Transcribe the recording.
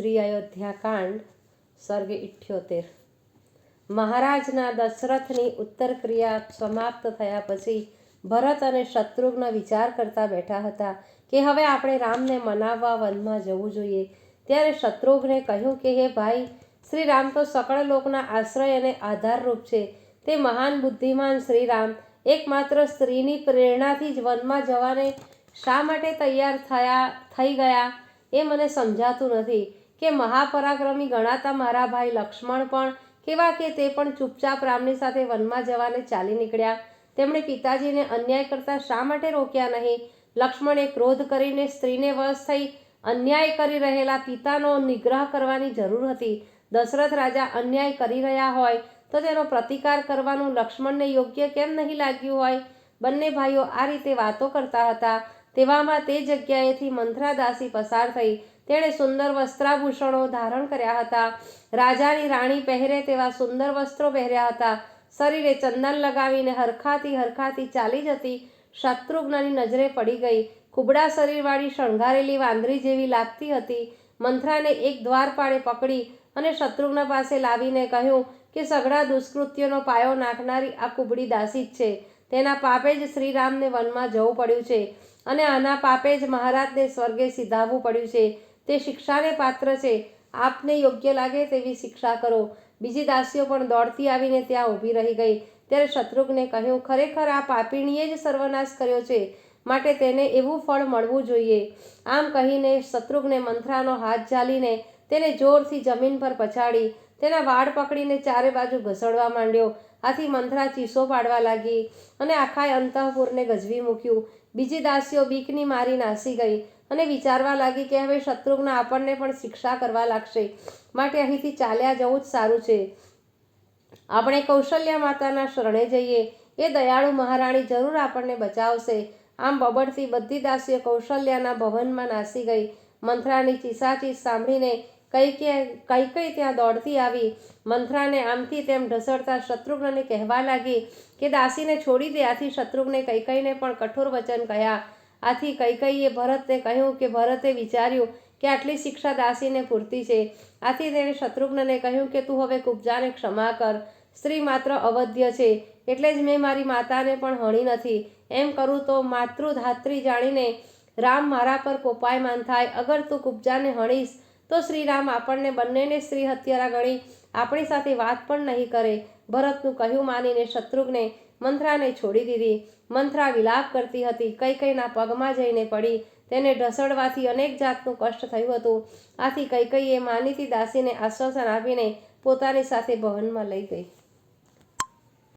શ્રી અયોધ્યા કાંડ સર્ગ ઇઠ્યોતેર. મહારાજના દશરથની ઉત્તર ક્રિયા સમાપ્ત થયા પછી ભરત અને શત્રુઘ્ન વિચાર કરતા બેઠા હતા કે હવે આપણે રામને મનાવવા વનમાં જવું જોઈએ. ત્યારે શત્રુઘ્ને કહ્યું કે, હે ભાઈ શ્રી રામ તો સકળ લોકના આશ્રય અને આધારરૂપ છે. તે મહાન બુદ્ધિમાન શ્રીરામ એકમાત્ર સ્ત્રીની પ્રેરણાથી જ વનમાં જવાને શા માટે તૈયાર થયા, થઈ ગયા, એ મને સમજાતું નથી. કે મહાપરાક્રમી ગણાતા મારા ભાઈ લક્ષ્મણ પણ કેવા કે તે પણ ચૂપચાપ રામની સાથે વનમાં જવાને ચાલી નીકળ્યા. તેમણે પિતાજીને અન્યાય કરતા શા માટે રોક્યા નહીં? લક્ષ્મણે ક્રોધ કરીને સ્ત્રીને વશ થઈ અન્યાય કરી રહેલા પિતાનો નિગ્રહ કરવાની જરૂર હતી. દશરથ રાજા અન્યાય કરી રહ્યા હોય તો તેનો પ્રતિકાર કરવાનું લક્ષ્મણને યોગ્ય કેમ નહીં લાગ્યું હોય? બંને ભાઈઓ આ રીતે વાતો કરતા હતા. તેવામાં તે જગ્યાએથી મંથરા દાસી પસાર થઈ તેણે સુંદર વસ્ત્રાભૂષણો ધારણ કર્યા હતા. રાજાની રાણી પહેરે તેવા સુંદર વસ્ત્રો પહેર્યા હતા. શરીરે ચંદન લગાવીને હરખાથી હરખાથી ચાલી જતી શત્રુઘ્નની નજરે પડી ગઈ. કુબડા શરીરવાળી શણગારેલી વાંદરી જેવી લાગતી હતી. મંથરાને એક દ્વારપાળે પકડી અને શત્રુઘ્ન પાસે લાવીને કહ્યું કે સઘળા દુષ્કૃત્યોનો પાયો નાખનારી આ કુબડી દાસી જ છે. તેના પાપે જ શ્રીરામને વનમાં જવું પડ્યું છે. અને આના પાપે જ મહારાજને સ્વર્ગે સીધાવવું પડ્યું છે. તે શિક્ષાને પાત્ર છે. આપને યોગ્ય લાગે તેવી શિક્ષા કરો. બીજી દાસીઓ પણ દોડતી આવીને ત્યાં ઊભી રહી ગઈ. ત્યારે શત્રુઘ્ને કહ્યું, ખરેખર આ પાપીણીએ જ સર્વનાશ કર્યો છે. માટે તેને એવું ફળ મળવું જોઈએ. આમ કહીને શત્રુઘ્ને મંથરાનો હાથ ઝાલીને તેને જોરથી જમીન પર પછાડી, તેના વાળ પકડીને ચારે બાજુ ઘસડવા માંડ્યો. આથી મંથરા ચીસો પાડવા લાગી અને આખાય અંતઃપુરને ગજવી મૂક્યું. બીજી દાસીઓ બીકની મારી નાસી ગઈ અને વિચારવા લાગી કે હવે શત્રુઘ્ન આપણને પણ શિક્ષા કરવા લાગશે. માટે અહીંથી ચાલ્યા જવું જ સારું છે. આપણે કૌશલ્યા માતાના શરણે જઈએ. એ દયાળુ મહારાણી જરૂર આપણને બચાવશે. આમ બબડતી બધી દાસીઓ કૌશલ્યાના ભવનમાં નાસી ગઈ. મંથરાની ચીસાચીસ સાંભળીને કઈ કે, કઈ કઈ ત્યાં દોડતી આવી. મંથરાને આમથી તેમ ઢસડતા શત્રુઘ્નને કહેવા લાગી કે દાસીને છોડી દે. આથી શત્રુઘ્ને કઈ કઈને પણ કઠોર વચન કહ્યા. આથી કઈ કઈએ ભરતને કહ્યું કે, ભરતે વિચાર્યું કે આટલી શિક્ષા દાસીને પૂરતી છે. આથી તેણે શત્રુઘ્નને કહ્યું કે, તું હવે કુબજાને ક્ષમા કર. સ્ત્રી માત્ર અવધ્ય છે. એટલે જ મેં મારી માતાને પણ હણી નથી. એમ કરું તો માતૃધાત્રી જાણીને રામ મારા પર કોપાયમાન થાય. અગર તું કુબજાને હણીશ તો શ્રીરામ આપણને બંનેને સ્ત્રી હત્યારા ગણી આપણી સાથે વાત પણ નહીં કરે. ભરતનું કહ્યું માનીને શત્રુઘ્ને મંથરાને છોડી દીધી. મંથરા વિલાપ કરતી હતી. કઈ કઈના પગમાં જઈને પડી. તેને ઢસડવાથી અનેક જાતનું કષ્ટ થયું હતું. આથી કઈ કઈએ માનીતી દાસીને આશ્વાસન આપીને પોતાની સાથે ભવનમાં લઈ ગઈ.